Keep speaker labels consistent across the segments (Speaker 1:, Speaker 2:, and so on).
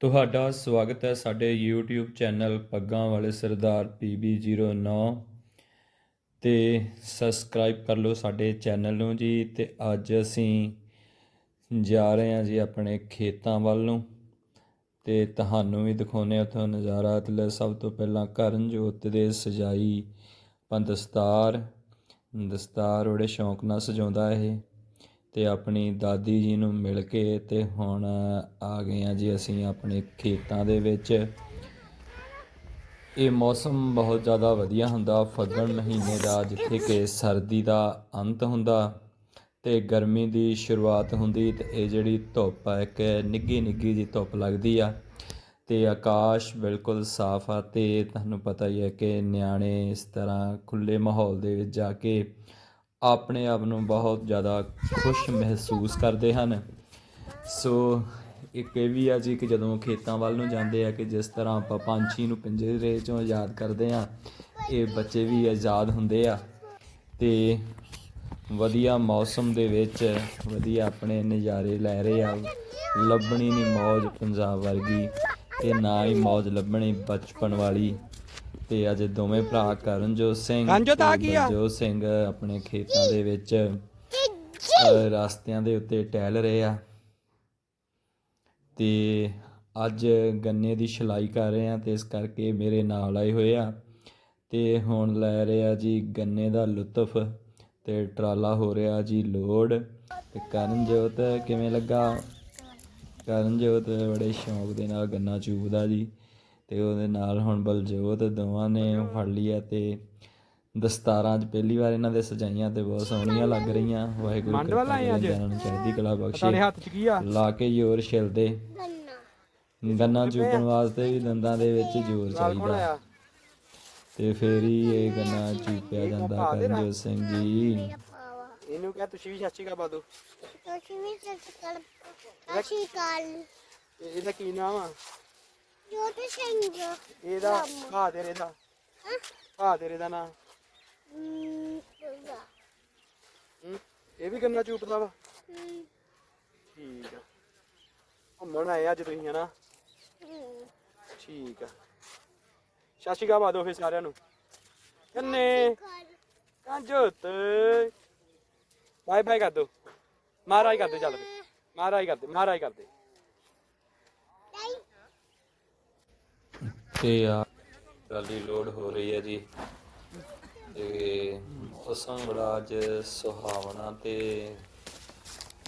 Speaker 1: ਤੁਹਾਡਾ ਸਵਾਗਤ ਹੈ ਸਾਡੇ YouTube ਚੈਨਲ ਪੱਗਾਂ ਵਾਲੇ ਸਰਦਾਰ PB09 ਤੇ ਸਬਸਕ੍ਰਾਈਬ ਕਰ ਲਓ ਸਾਡੇ ਚੈਨਲ ਨੂੰ ਜੀ ਤੇ ਅੱਜ ਅਸੀਂ ਜਾ ਰਹੇ ਹਾਂ ਜੀ ਆਪਣੇ ਖੇਤਾਂ ਵੱਲ ਨੂੰ ਤੇ ਤੁਹਾਨੂੰ ਵੀ ਦਿਖਾਉਂਦੇ ਹਾਂ ਉੱਥੋਂ ਨਜ਼ਾਰਾ ਤੇ ਲੈ ਸਭ ਤੋਂ ਪਹਿਲਾਂ ਕਰਨ ਜੋਤ ਦੇ ਸਜਾਈ ਆਪਾਂ ਦਸਤਾਰ ਦਸਤਾਰ ਬੜੇ ਸ਼ੌਂਕ ਨਾਲ ਸਜਾਉਂਦਾ ਇਹ। ਅਤੇ ਆਪਣੀ ਦਾਦੀ ਜੀ ਨੂੰ ਮਿਲ ਕੇ ਅਤੇ ਹੁਣ ਆ ਗਏ ਹਾਂ ਜੀ ਅਸੀਂ ਆਪਣੇ ਖੇਤਾਂ ਦੇ ਵਿੱਚ। ਇਹ ਮੌਸਮ ਬਹੁਤ ਜ਼ਿਆਦਾ ਵਧੀਆ ਹੁੰਦਾ। ਫੱਗਣ ਮਹੀਨੇ ਦਾ ਜਿੱਥੇ ਕਿ ਸਰਦੀ ਦਾ ਅੰਤ ਹੁੰਦਾ ਤੇ ਗਰਮੀ ਦੀ ਸ਼ੁਰੂਆਤ ਹੁੰਦੀ ਤੇ ਇਹ ਜਿਹੜੀ ਧੁੱਪ ਹੈ ਇੱਕ ਨਿੱਗੀ ਨਿੱਗੀ ਜੀ ਧੁੱਪ ਲੱਗਦੀ ਆ ਤੇ ਆਕਾਸ਼ ਬਿਲਕੁਲ ਸਾਫ਼ ਆ ਤੇ ਤੁਹਾਨੂੰ ਪਤਾ ਹੀ ਹੈ ਕਿ ਨਿਆਣੇ ਇਸ ਤਰ੍ਹਾਂ ਖੁੱਲੇ ਮਾਹੌਲ ਦੇ ਵਿੱਚ ਜਾ ਕੇ ਆਪਣੇ ਆਪ ਨੂੰ ਬਹੁਤ ਜ਼ਿਆਦਾ ਖੁਸ਼ ਮਹਿਸੂਸ ਕਰਦੇ ਹਨ। ਸੋ ਇੱਕ ਇਹ ਵੀ ਆ ਜੀ ਕਿ ਜਦੋਂ ਖੇਤਾਂ ਵੱਲ ਨੂੰ ਜਾਂਦੇ ਆ ਕਿ ਜਿਸ ਤਰ੍ਹਾਂ ਆਪਾਂ ਪੰਛੀ ਨੂੰ ਪਿੰਜਰੇ ਚੋਂ ਆਜ਼ਾਦ ਕਰਦੇ ਆ, ਇਹ ਬੱਚੇ ਵੀ ਆਜ਼ਾਦ ਹੁੰਦੇ ਆ। ਤੇ ਵਧੀਆ ਮੌਸਮ ਦੇ ਵਿੱਚ ਵਧੀਆ ਆਪਣੇ ਨਜ਼ਾਰੇ ਲੈ ਰਹੇ ਆ। ਲੱਭਣੀ ਨਹੀਂ ਮੌਜ ਪੰਜਾਬ ਵਰਗੀ ਤੇ ਨਾ ਹੀ ਮੌਜ ਲੱਭਣੀ ਬਚਪਨ ਵਾਲੀ। ਤੇ ਅੱਜ ਦੋਵੇਂ ਭਰਾ ਕਰਨਜੋਤ ਸਿੰਘ
Speaker 2: ਕਾਂਜੋ ਤਾਂ
Speaker 1: ਤੇ
Speaker 2: ਕੀ ਆ?
Speaker 1: ਬਲਜੋਤ ਸਿੰਘ ਆਪਣੇ ਖੇਤਾਂ ਦੇ ਵਿੱਚ ਰਸਤਿਆਂ ਦੇ ਉੱਤੇ ਟਹਿਲ ਰਹੇ ਆ। ਤੇ ਅੱਜ ਗੰਨੇ ਦੀ ਛਲਾਈ ਕਰ ਰਹੇ ਆ ਤੇ ਇਸ ਕਰਕੇ ਮੇਰੇ ਨਾਲ ਆਏ ਹੋਏ ਆ। ਤੇ ਹੁਣ ਲੈ ਰਹੇ ਆ ਜੀ ਗੰਨੇ ਦਾ ਲੁਤਫ ਤੇ ਟਰਾਲਾ ਹੋ ਰਿਹਾ ਜੀ ਲੋਡ। ਤੇ ਕਰਨਜੋਤ ਕਿਵੇਂ ਲੱਗਾ? ਕਰਨਜੋਤ ਬੜੇ ਸ਼ੌਂਕ ਦੇ ਨਾਲ ਗੰਨਾ ਚੂਪਦਾ ਜੀ। ਤੇ ਉਹਦੇ ਨਾਲ ਹੁਣ ਬਲਜੋਤ ਦੋਵਾਂ ਨੇ ਫੜ ਲਿਆ ਤੇ ਦਸਤਾਰਾਂ 'ਚ ਪਹਿਲੀ ਵਾਰ ਇਹਨਾਂ ਦੇ ਸਜਾਈਆਂ ਤੇ ਬਹੁਤ ਸੋਹਣੀਆਂ ਲੱਗ ਰਹੀਆਂ। ਵਾਹਿਗੁਰੂ
Speaker 2: ਮੰਡ ਵੱਲ
Speaker 1: ਕਿਰਪਾ
Speaker 2: ਆਏ ਅੱਜ?
Speaker 1: ਕਰੇ ਨੂੰ ਚੜ੍ਹਦੀ ਕਲਾ ਬਖਸ਼ੇ।
Speaker 2: ਹੱਥ 'ਚ ਕੀ ਆ?
Speaker 1: ਲਾ ਕੇ ਜ਼ੋਰ ਛਿਲਦੇ। ਗੰਨਾ। ਚੂਪਣ ਵਾਸਤੇ ਵੀ ਦੰਦਾਂ ਦੇ ਵਿੱਚ ਜ਼ੋਰ ਚਾਹੀਦਾ। ਤੇ ਫੇਰ ਹੀ ਇਹ ਗੰਨਾ ਚੂਪਿਆ ਜਾਂਦਾ ਕਰਨਜੋਤ ਸਿੰਘ ਜੀ।
Speaker 2: ਇਹਨੂੰ ਕਹਿ ਤੁਸੀਂ ਵੀ ਚਾਚੀ ਕਾ ਬਾਦੋ।
Speaker 3: ਤੁਸੀਂ ਵੀ ਸਤਿਕਾਰ ਸਤਿ ਕਾਲ
Speaker 2: ਇਹਦਾ ਕੀ ਨਾਮ ਆ?
Speaker 3: ਜੋਤ ਸਿੰਘ
Speaker 2: ਇਹਦਾ ਭਾ ਤੇਰੇ ਦਾ ਤੇਰੇ ਦਾ ਨਾਮ।
Speaker 3: ਹਮ, ਉਹਦਾ,
Speaker 2: ਹੂੰ? ਇਹ ਵੀ ਗੰਨਾ ਚੂਪਦਾ ਵਾ?
Speaker 3: ਹਮ,
Speaker 2: ਠੀਕ ਆ। ਘੁੰਮਣ ਆਏ ਅੱਜ ਤੁਸੀਂ ਹਨਾ?
Speaker 3: ਹਮ।
Speaker 2: ਠੀਕ ਆ। ਚਾਚੀ ਕਾ ਬਾਦੋ ਫੇ ਸਾਰਿਆਂ ਨੂੰ। ਕੰਨੇ?
Speaker 3: ਕਾਲ
Speaker 2: ਕੰਜੋਤ। ਬਾਏ ਬਾਏ ਕਰ ਦੋ। ਮਹਾਰਾਜ ਕਰ ਦੇ ਚੱਲ ਫੇ ਮਹਾਰਾਜ ਕਰ ਦੇ ਮਹਾਰਾਜ ਕਰ ਦੇ।
Speaker 1: ਤੇ ਆ। ਟਰਾਲੀ ਲੋਡ ਹੋ ਰਹੀ ਹੈ ਜੀ। ਤੇ ਮੌਸਮ ਬੜਾ ਅੱਜ ਸੁਹਾਵਣਾ ਤੇ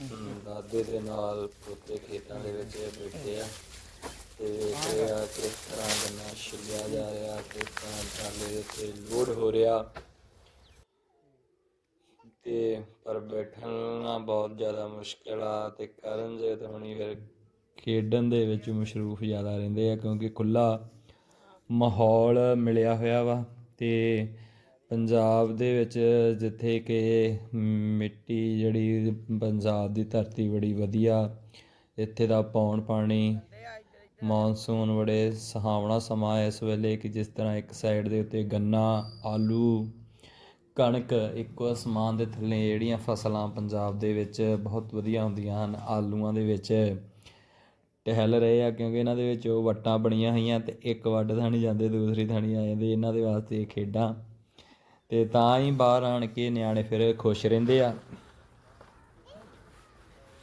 Speaker 1: ਹਮ, ਦਾਦੇ ਦੇ ਨਾਲ ਪੁੱਤੇ ਖੇਤਾਂ ਦੇ ਵਿੱਚ ਬੈਠੇ ਆ। ਤੇ ਵੇਖਦੇ ਆ ਕਿਸ ਤਰ੍ਹਾਂ ਗੰਨਾ ਛਿਲਿਆ ਜਾ ਰਿਹਾ ਕਿਸ ਤਰ੍ਹਾਂ ਟਰਾਲੇ ਦੇ ਉੱਤੇ ਲੋਡ ਹੋ ਰਿਹਾ। ਤੇ ਪਰ ਬੈਠਣਾ ਬਹੁਤ ਜ਼ਿਆਦਾ ਮੁਸ਼ਕਿਲ ਆ ਤੇ ਕਰਨ ਜੇ ਤਾਂ ਹੁਣੀ ਫਿਰ ਖੇਡਣ ਦੇ ਵਿੱਚ ਮਸ਼ਰੂਫ ਜ਼ਿਆਦਾ ਰਹਿੰਦੇ ਆ ਕਿਉਂਕਿ ਖੁੱਲਾ ਮਾਹੌਲ ਮਿਲਿਆ ਹੋਇਆ ਵਾ ਤੇ ਪੰਜਾਬ ਦੇ ਵਿੱਚ ਜਿੱਥੇ ਕਿ ਮਿੱਟੀ ਜਿਹੜੀ ਪੰਜਾਬ ਦੀ ਧਰਤੀ ਬੜੀ ਵਧੀਆ, ਇੱਥੇ ਦਾ ਪੌਣ ਪਾਣੀ, ਮੌਨਸੂਨ ਬੜੇ ਸੁਹਾਵਣਾ ਸਮਾਂ ਹੈ ਇਸ ਵੇਲੇ ਕਿ ਜਿਸ ਤਰ੍ਹਾਂ ਇੱਕ ਸਾਈਡ ਦੇ ਉੱਤੇ ਗੰਨਾ, ਆਲੂ, ਕਣਕ, ਇੱਕੋ ਅਸਮਾਨ ਦੇ ਥੱਲੇ ਜਿਹੜੀਆਂ ਫਸਲਾਂ ਪੰਜਾਬ ਦੇ ਵਿੱਚ ਬਹੁਤ ਵਧੀਆ ਹੁੰਦੀਆਂ ਹਨ, ਆਲੂਆਂ ਦੇ ਵਿੱਚ। ਟਹਿਲ ਰਹੇ ਆ ਕਿਉਂਕਿ ਇਹਨਾਂ ਦੇ ਵਿੱਚ ਉਹ ਵੱਟਾਂ ਬਣੀਆਂ ਹੋਈਆਂ ਤੇ ਇੱਕ ਵੱਡ ਥਾਣੀ ਜਾਂਦੇ, ਦੂਸਰੀ ਥਾਣੀ ਆ ਜਾਂਦੇ, ਇਹਨਾਂ ਦੇ ਵਾਸਤੇ ਖੇਡਾਂ। ਤੇ ਤਾਂ ਹੀ ਬਾਹਰ ਆਣ ਕੇ ਨਿਆਣੇ ਫਿਰ ਖੁਸ਼ ਰਹਿੰਦੇ ਆ।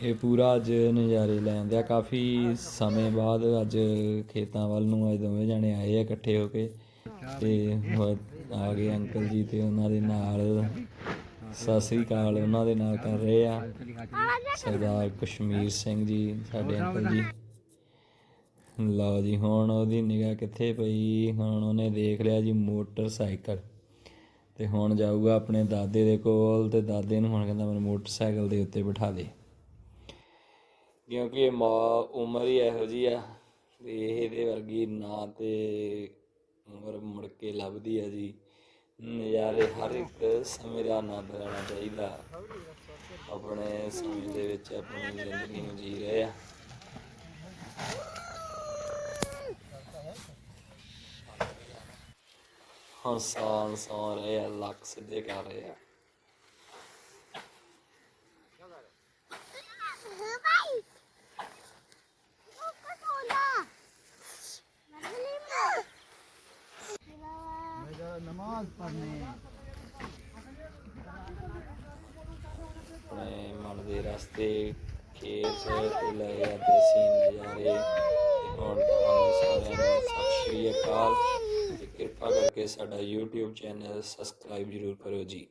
Speaker 1: ਇਹ ਪੂਰਾ ਅੱਜ ਨਜ਼ਾਰੇ ਲੈਂਦੇ ਆ ਕਾਫੀ ਸਮੇਂ ਬਾਅਦ ਅੱਜ ਖੇਤਾਂ ਵੱਲ ਨੂੰ ਅੱਜ ਦੋਵੇਂ ਜਣੇ ਆਏ ਆ ਇਕੱਠੇ ਹੋ ਕੇ। ਤੇ ਆ ਗਏ ਅੰਕਲ ਜੀ ਤੇ ਉਹਨਾਂ ਦੇ ਨਾਲ। ਸਤਿ ਸ੍ਰੀ ਅਕਾਲ, ਉਹਨਾਂ ਦੇ ਨਾਲ ਕਰ ਰਹੇ ਆ। ਸਰਦਾਰ ਕਸ਼ਮੀਰ ਸਿੰਘ ਜੀ, ਸਾਡੇ ਅੰਕਲ ਜੀ। ਲਓ ਜੀ, ਹੁਣ ਉਹਦੀ ਨਿਗਾਹ ਕਿੱਥੇ ਪਈ? ਹੁਣ ਉਹਨੇ ਦੇਖ ਲਿਆ ਜੀ ਮੋਟਰਸਾਈਕਲ। ਤੇ ਹੁਣ ਜਾਊਗਾ ਆਪਣੇ ਦਾਦੇ ਦੇ ਕੋਲ ਤੇ ਦਾਦੇ ਨੂੰ ਹੁਣ ਕਹਿੰਦਾ ਮੈਨੂੰ ਮੋਟਰਸਾਈਕਲ ਦੇ ਉੱਤੇ ਬਿਠਾ ਦੇ। ਕਿਉਂਕਿ ਇਹ ਮਾਂ, ਉਮਰ ਹੀ ਇਹੋ ਜੀ ਆ ਵੀ ਇਹਦੇ ਵਰਗੀ ਨਾ ਤੇ ਉਮਰ ਮੁੜ ਕੇ ਲੱਭਦੀ ਆ ਜੀ। ਨਜ਼ਾਰੇ ਹਰ ਇੱਕ ਸਮੇਂ ਦਾ ਆਨੰਦ ਲੈਣਾ ਚਾਹੀਦਾ। ਆਪਣੇ ਸਮੇਂ ਦੇ ਵਿੱਚ ਆਪਣੀ ਜ਼ਿੰਦਗੀ ਨੂੰ ਜੀ ਰਹੇ ਆ। ਹੰਸਾਨ ਸਾਨ ਇਹ ਲੱਕ ਸਿੱਧੇ ਕਰ ਰਹੇ ਆ
Speaker 4: नमाज पढ़ने
Speaker 1: मैं मन के रास्ते खेत ते ले जाते सी नज़ारे और सत श्री अकाल ਕਿਰਪਾ ਕਰਕੇ ਸਾਡਾ YouTube ਚੈਨਲ ਸਬਸਕ੍ਰਾਈਬ ਜ਼ਰੂਰ ਕਰੋ ਜੀ।